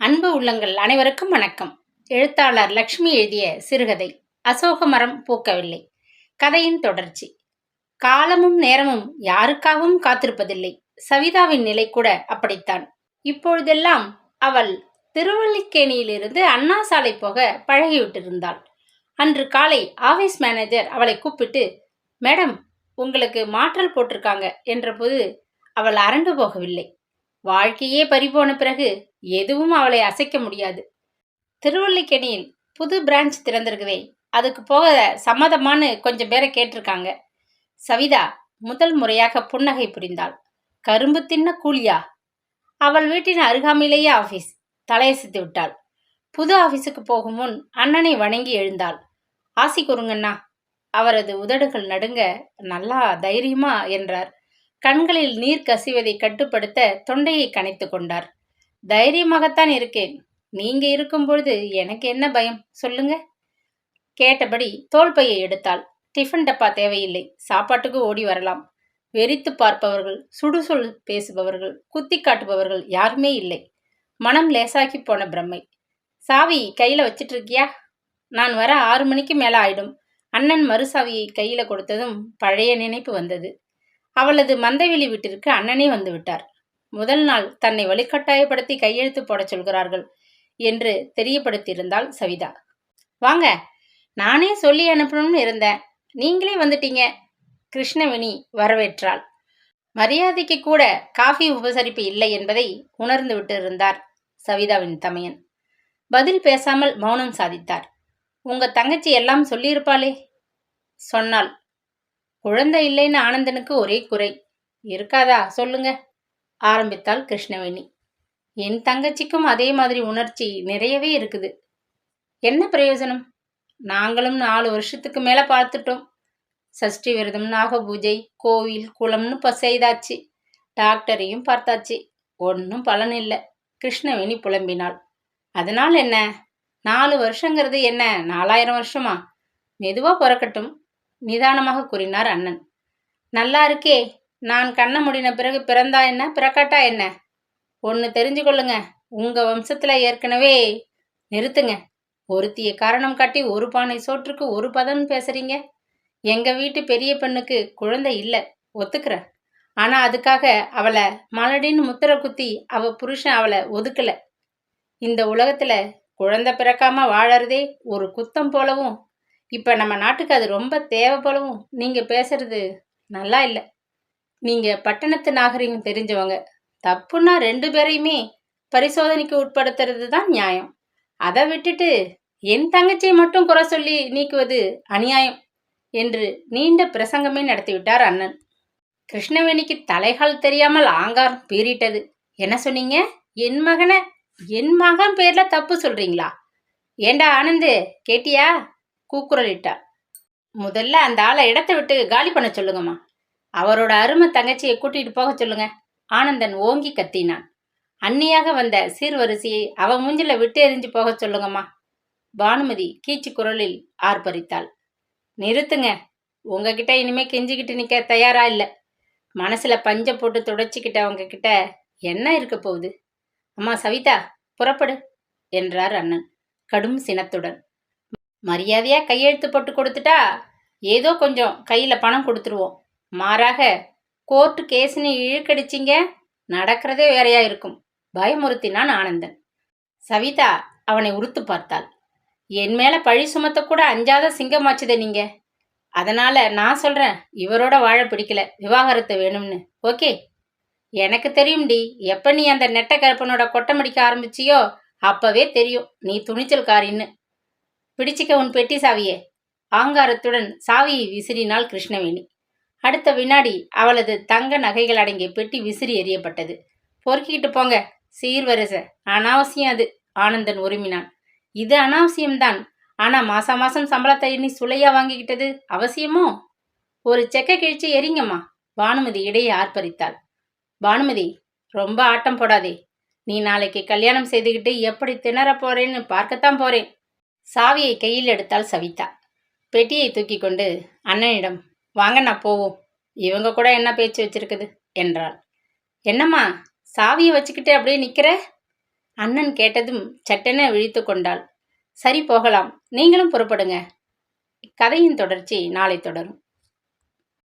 அன்பு உள்ளங்கள் அனைவருக்கும் வணக்கம். எழுத்தாளர் லக்ஷ்மி எழுதிய சிறுகதை அசோக மரம் பூக்கவில்லை. கதையின் தொடர்ச்சி. காலமும் நேரமும் யாருக்காகவும் காத்திருப்பதில்லை. சவிதாவின் நிலை கூட அப்படித்தான். இப்பொழுதெல்லாம் அவள் திருவல்லிக்கேணியிலிருந்து அண்ணா சாலை போக பழகிவிட்டிருந்தாள். அன்று காலை ஆபீஸ் மேனேஜர் அவளை கூப்பிட்டு மேடம் உங்களுக்கு மாற்றல் போட்டிருக்காங்க என்றபோது அவள் அரண்டு போகவில்லை. வாழ்க்கையே பறிபோன பிறகு எதுவும் அவளை அசைக்க முடியாது. திருவல்லிக்கேணியில் புது பிரான்ச் திறந்திருக்குதே அதுக்கு போக சம்மதமான்னு கொஞ்சம் பேரை கேட்டிருக்காங்க. சவிதா முதல் முறையாக புன்னகை புரிந்தாள். கரும்பு தின்ன கூலியா? அவள் வீட்டின் அருகாமையிலேயே ஆபீஸ் தலையசித்து விட்டாள். புது ஆபீஸுக்கு போகும் முன் அண்ணனை வணங்கி எழுந்தாள். ஆசி கூறுங்கண்ணா அவரது உதடுகள் நடுங்க நல்லா தைரியமா என்றார். கண்களில் நீர் கசிவதை கட்டுப்படுத்த தொண்டையை கணைத்து கொண்டார். தைரியமாகத்தான் இருக்கேன். நீங்க இருக்கும்பொழுது எனக்கு என்ன பயம்? சொல்லுங்க. கேட்டபடி தோல் பையை எடுத்தாள். டிஃபன் டப்பா தேவையில்லை. சாப்பாட்டுக்கு ஓடி வரலாம். வெறித்து பார்ப்பவர்கள் சுடுசொல் பேசுபவர்கள் குத்தி காட்டுபவர்கள் யாருமே இல்லை. மனம் லேசாக்கி போன பிரம்மை. சாவி கையில வச்சிட்டு இருக்கியா நான் வர ஆறு மணிக்கு மேல ஆயிடும். அண்ணன் மறுசாவியை கையில கொடுத்ததும் பழைய நினைப்பு வந்தது. அவளது மந்தவெளி வீட்டிற்கு அண்ணனே வந்து விட்டார். முதல் நாள் தன்னை வழிகட்டாயப்படுத்தி கையெழுத்து போடச் சொல்கிறார்கள் என்று தெரியப்படுத்தியிருந்தாள் சவிதா. வாங்க நானே சொல்லி அனுப்பணும்னு இருந்தேன். நீங்களே வந்துட்டீங்க. கிருஷ்ணவேணி வரவேற்றாள். மரியாதைக்கு கூட காஃபி உபசரிப்பு இல்லை என்பதை உணர்ந்து விட்டு இருந்தார் சவிதாவின் தமையன். பதில் பேசாமல் மௌனம் சாதித்தார். உங்க தங்கச்சி எல்லாம் சொல்லியிருப்பாளே சொன்னாள். குழந்தை இல்லைன்னு ஆனந்தனுக்கு ஒரே குறை. இருக்காதா? சொல்லுங்க. ஆரம்பித்தாள் கிருஷ்ணவேணி. என் தங்கச்சிக்கும் அதே மாதிரி உணர்ச்சி நிறையவே இருக்குது. என்ன பிரயோஜனம்? நாங்களும் நாலு வருஷத்துக்கு மேலே பார்த்துட்டோம். சஷ்டி விரதம் நாகபூஜை கோவில் குளம்னு இப்போ செய்தாச்சு. டாக்டரையும் பார்த்தாச்சு. ஒன்றும் பலன் இல்லை. கிருஷ்ணவேணி புலம்பினாள். அதனால் என்ன? நாலு வருஷங்கிறது என்ன? நாலாயிரம் வருஷமா? மெதுவாக பிறக்கட்டும். நிதானமாக கூறினார் அண்ணன். நல்லா இருக்கே. நான் கண்ண முடின பிறகு பிறந்தா என்ன? பிறக்காட்டா என்ன? ஒன்று தெரிஞ்சு கொள்ளுங்க. உங்கள் வம்சத்தில் ஏற்கனவே நிறுத்துங்க. ஒருத்திய காரணம் காட்டி ஒரு பானை சோற்றுக்கு ஒரு பதம் பேசுறீங்க. எங்கள் வீட்டு பெரிய பெண்ணுக்கு குழந்தை இல்லை. ஒத்துக்கிற. ஆனால் அதுக்காக அவளை மலடின்னு முத்திர குத்தி அவள் புருஷன் அவளை ஒதுக்கல. இந்த உலகத்தில் குழந்தை பிறக்காம வாழறதே ஒரு குத்தம் போலவும் இப்போ நம்ம நாட்டுக்கு அது ரொம்ப தேவை போலவும் நீங்கள் பேசுறது நல்லா இல்லை. நீங்கள் பட்டணத்து நாகரிகம் தெரிஞ்சவங்க. தப்புன்னா ரெண்டு பேரையுமே பரிசோதனைக்கு உட்படுத்துறது தான் நியாயம். அதை விட்டுட்டு என் தங்கச்சியை மட்டும் குறை சொல்லி நீக்குவது அநியாயம் என்று நீண்ட பிரசங்கமே நடத்திவிட்டார் அண்ணன். கிருஷ்ணவேணிக்கு தலைகால் தெரியாமல் ஆங்காரம் பீறிட்டது. என்ன சொன்னீங்க? என் மகனை என் மகன் பேர்ல தப்பு சொல்றீங்களா? ஏண்டா ஆனந்து கேட்டியா? கூக்குரலிட்டார். முதல்ல அந்த ஆளை இடத்தை விட்டு காலி பண்ண சொல்லுங்கம்மா. அவரோட அருமை தங்கச்சியை கூட்டிட்டு போக சொல்லுங்க. ஆனந்தன் ஓங்கி கத்தினான். அன்னியாக வந்த சீர்வரிசையை அவ மூஞ்சில விட்டு எரிஞ்சு போக சொல்லுங்கம்மா. பானுமதி கீச்சு குரலில் ஆர்ப்பரித்தாள். நிறுத்துங்க. உங்ககிட்ட இனிமே கெஞ்சிக்கிட்டு நிக்க தயாரா இல்ல. மனசுல பஞ்ச போட்டு துடைச்சிக்கிட்டவங்க கிட்ட என்ன இருக்க போகுது? அம்மா சவிதா புறப்படு என்றார் அண்ணன் கடும் சினத்துடன். மரியாதையா கையெழுத்து போட்டு கொடுத்துட்டா? ஏதோ கொஞ்சம் கையில பணம் கொடுத்துருவோம். மாறாக கோர்ட்டு கேஸ்னு இழுக்கடிச்சிங்க நடக்கிறதே வேறையா இருக்கும். பயமுறுத்தினான் ஆனந்தன். சவிதா அவனை உறுத்து பார்த்தாள். என் மேல பழி சுமத்த கூட அஞ்சாத சிங்கமாச்சுதே நீங்க. அதனால நான் சொல்றேன் இவரோட வாழ பிடிக்கல விவாகரத்து வேணும்னு. ஓகே? எனக்கு தெரியும்டி எப்ப நீ அந்த நெட்ட கருப்பனோட கொட்டமடிக்க ஆரம்பிச்சியோ அப்பவே தெரியும் நீ துணிச்சல்காரின்னு. பிடிச்சிக்க உன் பெட்டி சாவியே. ஆங்காரத்துடன் சாவியை விசிறினாள் கிருஷ்ணவேணி. அடுத்த வினாடி அவளது தங்க நகைகள் அடங்கிய பெட்டி விசிறி எறியப்பட்டது. பொறுக்கிக்கிட்டு போங்க சீர்வரிசை. அனாவசியம் அது ஆனந்தன் உரிமினான். இது அனாவசியம்தான். ஆனால் மாசா மாசம் சம்பளத்தை எண்ணி சுளையா வாங்கிக்கிட்டது அவசியமோ? ஒரு செக்க கிழிச்சு எரிங்கம்மா பானுமதி இடையே ஆர்ப்பரித்தாள். பானுமதி ரொம்ப ஆட்டம் போடாதே. நீ நாளைக்கு கல்யாணம் செய்துக்கிட்டு எப்படி திணற போறேன்னு பார்க்கத்தான் போறேன். சாவியை கையில் எடுத்தால் சவிதா. பெட்டியை தூக்கி கொண்டு அண்ணனிடம் வாங்க நான் போவோம். இவங்க கூட என்ன பேச்சு வச்சிருக்குது? என்றாள். என்னம்மா சாவியை வச்சுக்கிட்டு அப்படியே நிற்கிற அண்ணன் கேட்டதும் சட்டென விழித்து கொண்டாள். சரி போகலாம். நீங்களும் புறப்படுங்க. கதையின் தொடர்ச்சி நாளை தொடரும்.